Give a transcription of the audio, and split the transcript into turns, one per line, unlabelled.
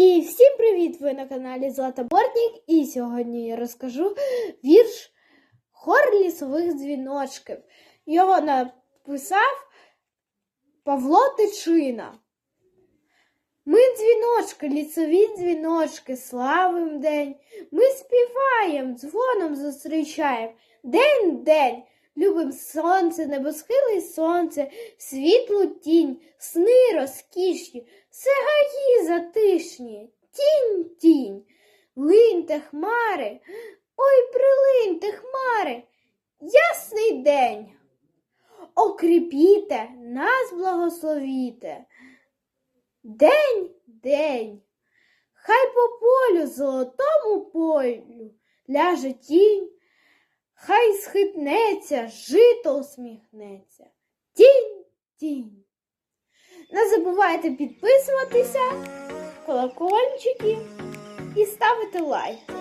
І всім привіт! Ви на каналі Злата Бортнік. І сьогодні я розкажу вірш Хор лісових дзвіночків. Його написав Павло Тичина. Ми дзвіночки, лісові дзвіночки, славим день. Ми співаємо, дзвоном зустрічаємо. День день. Любим сонце, небосхиле сонце, світлу тінь, сни розкішні, все гаї затишні, тінь, тінь, линьте хмари, ой, прилиньте хмари, ясний день. Окріпіте, нас благословіте. День, день, хай по полю, золотому полю ляже тінь, хай схитнеться, жито усміхнеться. Тінь, тінь. Не забувайте підписуватися, колокольчики і ставити лайки.